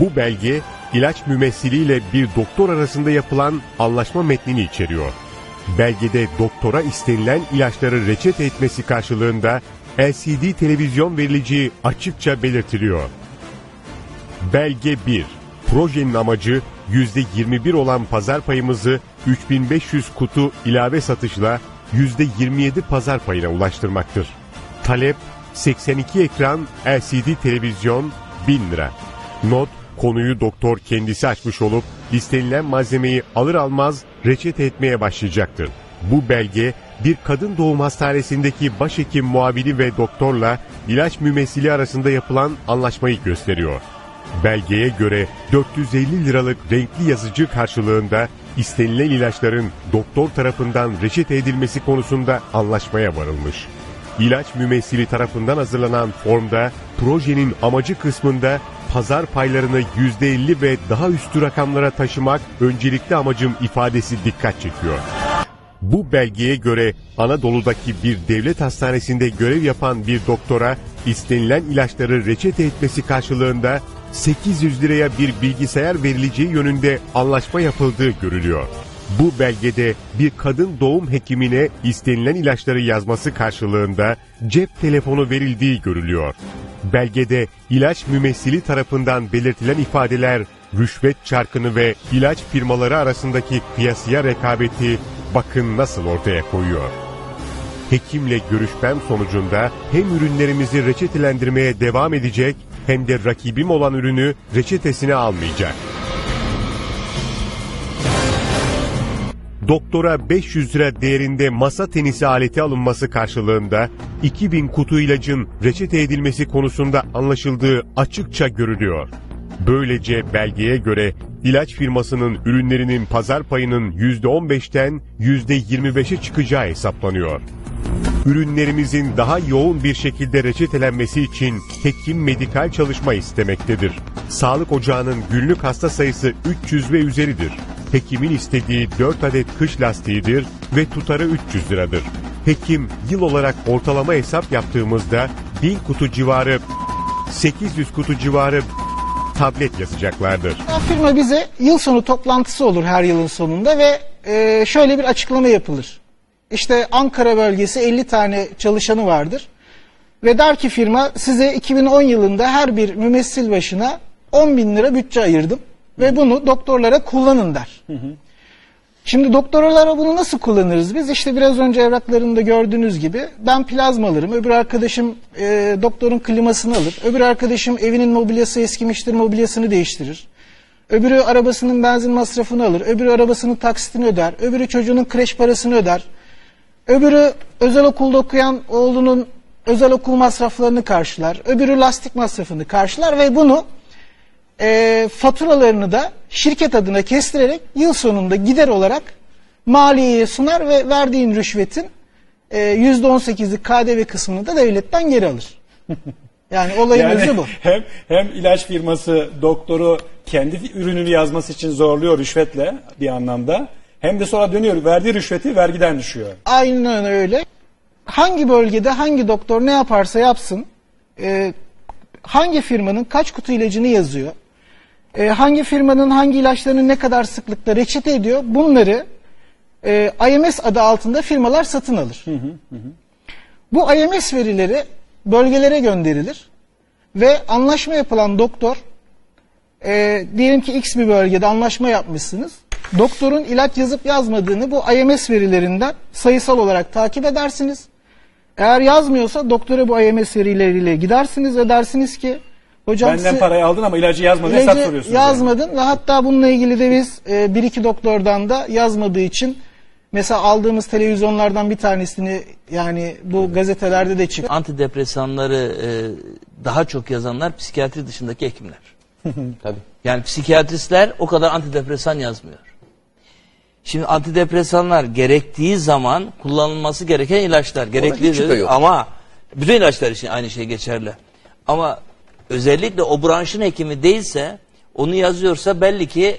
Bu belge ilaç mümessiliyle bir doktor arasında yapılan anlaşma metnini içeriyor. Belgede doktora istenilen ilaçları reçete etmesi karşılığında LCD televizyon verileceği açıkça belirtiliyor. Belge 1. Projenin amacı %21 olan pazar payımızı 3500 kutu ilave satışla %27 pazar payına ulaştırmaktır. Talep 82 ekran LCD televizyon 1000 lira. Not konuyu doktor kendisi açmış olup istenilen malzemeyi alır almaz reçete etmeye başlayacaktır. Bu belge bir kadın doğum hastanesindeki başhekim muavini ve doktorla ilaç mümessili arasında yapılan anlaşmayı gösteriyor. Belgeye göre 450 liralık renkli yazıcı karşılığında istenilen ilaçların doktor tarafından reçete edilmesi konusunda anlaşmaya varılmış. İlaç mümessili tarafından hazırlanan formda projenin amacı kısmında pazar paylarını %50 ve daha üstü rakamlara taşımak öncelikli amacım ifadesi dikkat çekiyor. Bu belgeye göre Anadolu'daki bir devlet hastanesinde görev yapan bir doktora istenilen ilaçları reçete etmesi karşılığında 800 liraya bir bilgisayar verileceği yönünde anlaşma yapıldığı görülüyor. Bu belgede bir kadın doğum hekimine istenilen ilaçları yazması karşılığında cep telefonu verildiği görülüyor. Belgede ilaç mümessili tarafından belirtilen ifadeler rüşvet çarkını ve ilaç firmaları arasındaki kıyasıya rekabeti bakın nasıl ortaya koyuyor. Hekimle görüşmem sonucunda hem ürünlerimizi reçetelendirmeye devam edecek hem de rakibim olan ürünü reçetesine almayacak. Doktora 500 lira değerinde masa tenisi aleti alınması karşılığında 2000 kutu ilacın reçete edilmesi konusunda anlaşıldığı açıkça görülüyor. Böylece belgeye göre ilaç firmasının ürünlerinin pazar payının %15'ten %25'e çıkacağı hesaplanıyor. Ürünlerimizin daha yoğun bir şekilde reçetelenmesi için hekim medikal çalışma istemektedir. Sağlık ocağının günlük hasta sayısı 300 ve üzeridir. Hekimin istediği 4 adet kış lastiğidir ve tutarı 300 liradır. Hekim yıl olarak ortalama hesap yaptığımızda 1000 kutu civarı 800 kutu civarı tablet yazacaklardır. Firma bize yıl sonu toplantısı olur her yılın sonunda ve e, şöyle bir açıklama yapılır. İşte Ankara bölgesi 50 tane çalışanı vardır. Ve der ki firma size 2010 yılında her bir mümessil başına 10 bin lira bütçe ayırdım. Ve bunu doktorlara kullanın der. Şimdi doktorlara bunu nasıl kullanırız biz? İşte biraz önce evraklarında gördüğünüz gibi ben plazma alırım. Öbür arkadaşım e, doktorun klimasını alır. Öbür arkadaşım evinin mobilyası eskimiştir mobilyasını değiştirir. Öbürü arabasının benzin masrafını alır. Öbürü arabasının taksitini öder. Öbürü çocuğunun kreş parasını öder. Öbürü özel okulda okuyan oğlunun özel okul masraflarını karşılar. Öbürü lastik masrafını karşılar ve bunu e, faturalarını da şirket adına kestirerek yıl sonunda gider olarak maliyeye sunar ve verdiğin rüşvetin e, %18'lik KDV kısmını da devletten geri alır. Yani olayın özü bu. Hem, hem ilaç firması doktoru kendi ürününü yazması için zorluyor rüşvetle bir anlamda. Hem de sonra dönüyor verdiği rüşveti vergiden düşüyor. Aynen öyle. Hangi bölgede hangi doktor ne yaparsa yapsın, e, hangi firmanın kaç kutu ilacını yazıyor, e, hangi firmanın hangi ilaçlarını ne kadar sıklıkla reçete ediyor, bunları e, IMS adı altında firmalar satın alır. Bu IMS verileri bölgelere gönderilir ve anlaşma yapılan doktor, e, diyelim ki X bir bölgede anlaşma yapmışsınız. Doktorun ilaç yazıp yazmadığını bu IMS verilerinden sayısal olarak takip edersiniz. Eğer yazmıyorsa doktora bu IMS verileriyle gidersiniz ve dersiniz ki hocam Benden size parayı aldın ama ilacı yazmadın hesap ilacı soruyorsunuz. yani. yazmadın ve hatta bununla ilgili de biz e, bir iki doktordan da yazmadığı için mesela aldığımız televizyonlardan bir tanesini yani bu gazetelerde de çıktı. Antidepresanları e, daha çok yazanlar psikiyatri dışındaki hekimler. Tabii. Yani psikiyatristler o kadar antidepresan yazmıyor. Şimdi antidepresanlar gerektiği zaman kullanılması gereken ilaçlar. Gerekli ama bütün ilaçlar için aynı şey geçerli. Ama özellikle o branşın hekimi değilse onu yazıyorsa belli ki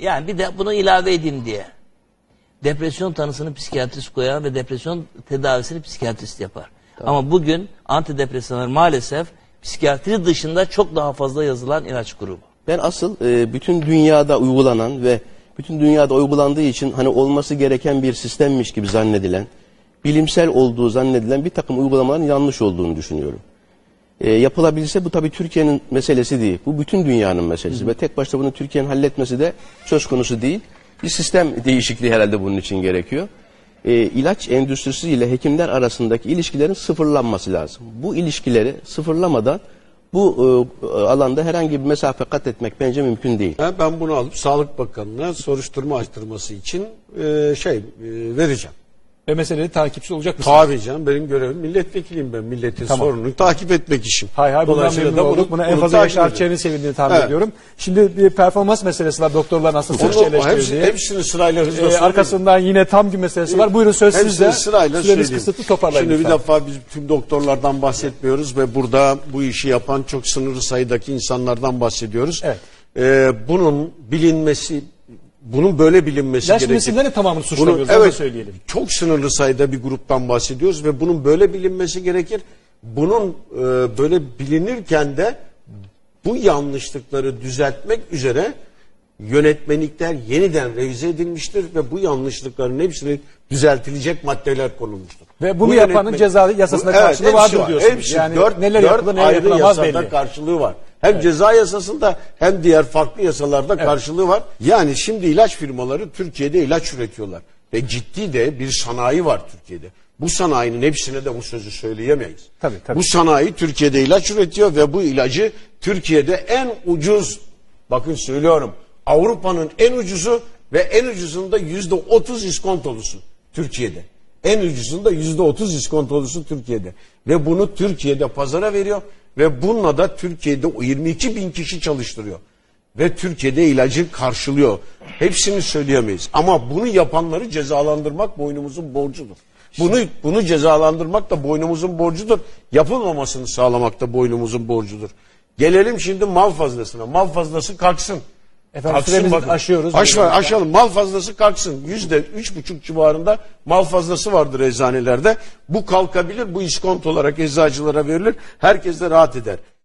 yani bir de bunu ilave edeyim diye. Depresyon tanısını psikiyatrist koyar ve depresyon tedavisini psikiyatrist yapar. Ama bugün antidepresanlar maalesef psikiyatri dışında çok daha fazla yazılan ilaç grubu. Ben asıl e, bütün dünyada uygulanan ve bütün dünyada uygulandığı için hani olması gereken bir sistemmiş gibi zannedilen, bilimsel olduğu zannedilen bir takım uygulamaların yanlış olduğunu düşünüyorum. E, yapılabilse bu tabii Türkiye'nin meselesi değil. Bu bütün dünyanın meselesi ve tek başına bunu Türkiye'nin halletmesi de söz konusu değil. Bir sistem değişikliği herhalde bunun için gerekiyor. E, ilaç endüstrisi ile hekimler arasındaki ilişkilerin sıfırlanması lazım. Bu ilişkileri sıfırlamadan bu e, alanda herhangi bir mesafe kat etmek bence mümkün değil. Ben bunu alıp Sağlık Bakanı'na soruşturma açtırması için e, şey e, vereceğim. Ve meselenin takipçi olacak mısın? Tabii canım benim görevim milletvekiliyim ben. Milletin Tamam. sorununu takip etmek işim. Hay hay bundan Dolayısıyla memnun da olduk. bunu- Buna en bunu fazla takip. Çer'in sevindiğini tahmin Evet. ediyorum. Şimdi bir performans meselesi var. Doktorların aslında sıkça Onu, hepsi, eleştirdiği. hepsini sırayla hızla Ee, söyleyeyim. arkasından yine tam gün meselesi var. Buyurun söz Hepsini sizde. sırayla Süremiz söyleyeyim. kısıtlı toparlayın Şimdi bir lütfen. defa biz tüm doktorlardan bahsetmiyoruz ve burada bu işi yapan çok sınırlı sayıdaki insanlardan bahsediyoruz. Evet. Ee, bunun bilinmesi, bunun böyle bilinmesi İlaç gerekir. tamamını Bunu, suçlamıyoruz. Da evet, söyleyelim. çok sınırlı sayıda bir gruptan bahsediyoruz ve bunun böyle bilinmesi gerekir. Bunun e, böyle bilinirken de bu yanlışlıkları düzeltmek üzere yönetmelikler yeniden revize edilmiştir ve bu yanlışlıkların hepsini düzeltilecek maddeler konulmuştur. Ve bunu Bu yapanın yönetme- ceza yasasında karşılığı hepsi vardır var, diyorsunuz. Hepsi Yani dört, neler dört yapılır, neler yapılamaz yasada belli. karşılığı var. Hem ceza yasasında hem diğer farklı yasalarda karşılığı var. Yani şimdi ilaç firmaları Türkiye'de ilaç üretiyorlar. Ve ciddi de bir sanayi var Türkiye'de. Bu sanayinin hepsine de bu sözü söyleyemeyiz. Tabii, tabii. Bu sanayi Türkiye'de ilaç üretiyor ve bu ilacı Türkiye'de en ucuz, bakın söylüyorum, Avrupa'nın en ucuzu ve en ucuzunda yüzde otuz iskontolusu Türkiye'de. En ucuzunda yüzde otuz iskontolusu Türkiye'de. Ve bunu Türkiye'de pazara veriyor ve bununla da Türkiye'de o 22 bin kişi çalıştırıyor. Ve Türkiye'de ilacı karşılıyor. Hepsini söyleyemeyiz. Ama bunu yapanları cezalandırmak boynumuzun borcudur. Bunu bunu cezalandırmak da boynumuzun borcudur. Yapılmamasını sağlamak da boynumuzun borcudur. Gelelim şimdi mal fazlasına. Mal fazlası kalksın. Efendim, süremizi aşıyoruz. Aş, Buyurun. aşalım. Mal fazlası kalksın. Yüzde üç buçuk civarında mal fazlası vardır eczanelerde. Bu kalkabilir. Bu iskonto olarak eczacılara verilir. Herkes de rahat eder.